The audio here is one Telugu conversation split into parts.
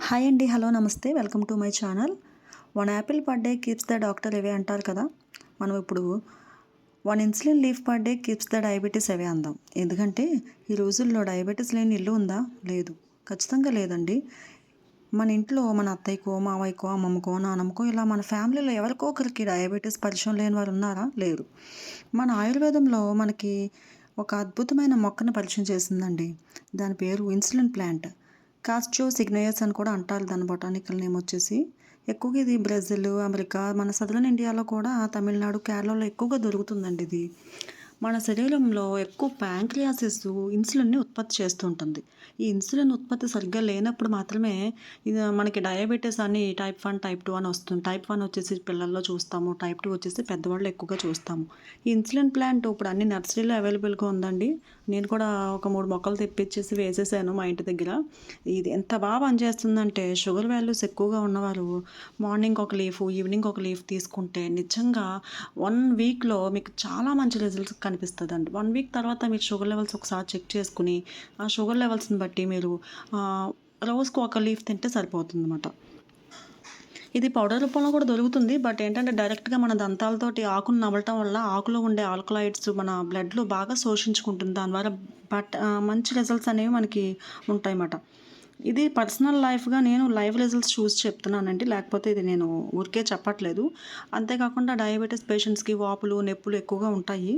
హాయ్ అండి హలో నమస్తే. Welcome to my channel one apple per day keeps the doctor away అంటారు కదా. మనం ఇప్పుడు one insulin leaf per day keeps the diabetes away అందాం. ఎందుకంటే ఈ రోజుల్లో డయాబెటీస్ లేని ఇల్లు ఉందా? లేదు. ఖచ్చితంగా లేదండి. మన ఇంట్లో మన అత్తయ్యకో మావయ్యకో అమ్మమ్మకో నాన్నమ్మకో ఇలా మన ఫ్యామిలీలో ఎవరికో ఒకరికి డయాబెటీస్ పరిచయం లేని వారు ఉన్నారా? లేరు. మన ఆయుర్వేదంలో మనకి ఒక అద్భుతమైన మొక్కను పరిచయం చేసిందండి. దాని పేరు ఇన్సులిన్ ప్లాంట్ కాస్ట్రో సిగ్నయర్స్ అని కూడా అంటారు దాని బొటానికల్ నేమ్ వచ్చేసి. ఎక్కువగా ఇది బ్రెజిల్ అమెరికా మన సదరన్ ఇండియాలో కూడా తమిళనాడు కేరళలో ఎక్కువగా దొరుకుతుందండి ఇది. మన శరీరంలో ఎక్కువ ప్యాంక్రియాసిస్ ఇన్సులిన్ని ఉత్పత్తి చేస్తూ ఉంటుంది ఈ ఇన్సులిన్ ఉత్పత్తి సరిగ్గా లేనప్పుడు మాత్రమే ఇది మనకి డయాబెటీస్ అని టైప్ వన్ టైప్ టూ అని వస్తుంది. టైప్ వన్ వచ్చేసి పిల్లల్లో చూస్తాము టైప్ టూ వచ్చేసి పెద్దవాళ్ళు ఎక్కువగా చూస్తాము. ఈ ఇన్సులిన్ ప్లాంట్ ఇప్పుడు అన్ని నర్సరీలో అవైలబుల్గా ఉందండి. నేను కూడా ఒక మూడు మొక్కలు తెప్పించేసి వేసేసాను మా ఇంటి దగ్గర. ఇది ఎంత బాగా పనిచేస్తుందంటే షుగర్ వాల్యూస్ ఎక్కువగా ఉన్నవారు మార్నింగ్ ఒక లీఫ్ ఈవినింగ్ ఒక లీఫ్ తీసుకుంటే నిజంగా వన్ వీక్లో మీకు చాలా మంచి రిజల్ట్స్ కనిపిస్తుంది అండి వన్ వీక్ తర్వాత మీరు షుగర్ లెవెల్స్ ఒకసారి చెక్ చేసుకుని ఆ షుగర్ లెవెల్స్ని బట్టి మీరు రోజుకు ఒక లీఫ్ తింటే సరిపోతుంది అనమాట ఇది పౌడర్ రూపంలో కూడా దొరుకుతుంది. బట్ ఏంటంటే డైరెక్ట్గా మన దంతాలతోటి ఆకును నవ్వటం వల్ల ఆకులో ఉండే ఆల్కలాయిడ్స్ మన బ్లడ్లో బాగా శోషించుకుంటుంది. దాని ద్వారా బట్ మంచి రిజల్ట్స్ అనేవి మనకి ఉంటాయి అన్నమాట ఇది పర్సనల్ లైఫ్గా నేను లైవ్ రిజల్ట్స్ చూసి చెప్తున్నానండి. లేకపోతే ఇది నేను ఊరికే చెప్పట్లేదు. అంతేకాకుండా డయాబెటీస్ పేషెంట్స్కి వాపులు నొప్పులు ఎక్కువగా ఉంటాయి.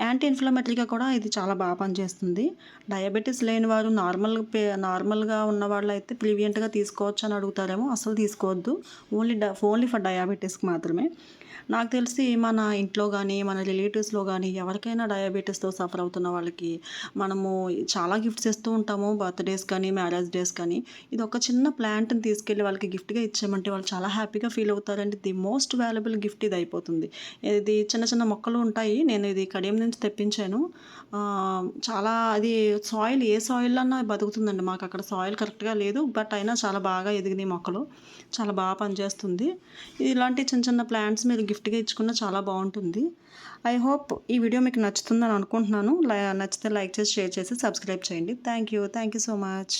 యాంటీ ఇన్ఫ్లమేటరీగా కూడా ఇది చాలా బాగా పనిచేస్తుంది. డయాబెటీస్ లేని వారు నార్మల్ పే నార్మల్గా ఉన్న వాళ్ళు అయితే ప్రివియంట్గా తీసుకోవచ్చు అని అడుగుతారేమో అసలు తీసుకోవద్దు. ఓన్లీ డ ఓన్లీ ఫర్ డయాబెటీస్కి మాత్రమే. నాకు తెలిసి మన ఇంట్లో కానీ మన రిలేటివ్స్లో కానీ ఎవరికైనా డయాబెటీస్తో సఫర్ అవుతున్న వాళ్ళకి మనము చాలా గిఫ్ట్స్ ఇస్తూ ఉంటాము. బర్త్డేస్ కానీ మ్యారేజ్ డేస్ కానీ. ఇది ఒక చిన్న ప్లాంట్ని తీసుకెళ్ళి వాళ్ళకి గిఫ్ట్గా ఇచ్చామంటే వాళ్ళు చాలా హ్యాపీగా ఫీల్ అవుతారండి. ది మోస్ట్ వాల్యుబుల్ గిఫ్ట్ ఇది అయిపోతుంది. ఇది చిన్న చిన్న మొక్కలు ఉంటాయి. నేను ఇది కడియం నుంచి తెప్పించాను. చాలా అది సాయిల్ ఏ సాయిల్ అన్నా బతుకుతుందండి. మాకు అక్కడ సాయిల్ కరెక్ట్గా లేదు. బట్ అయినా చాలా బాగా ఎదిగినాయి మొక్కలు. చాలా బాగా పనిచేస్తుంది. ఇలాంటి చిన్న చిన్న ప్లాంట్స్ మీరు గిఫ్ట్గా ఇచ్చుకున్న చాలా బాగుంటుంది. ఐ హోప్ ఈ వీడియో మీకు నచ్చుతుందని అనుకుంటున్నాను. నచ్చితే లైక్ చేసి షేర్ చేసి సబ్స్క్రైబ్ చేయండి. Thank you thank you so much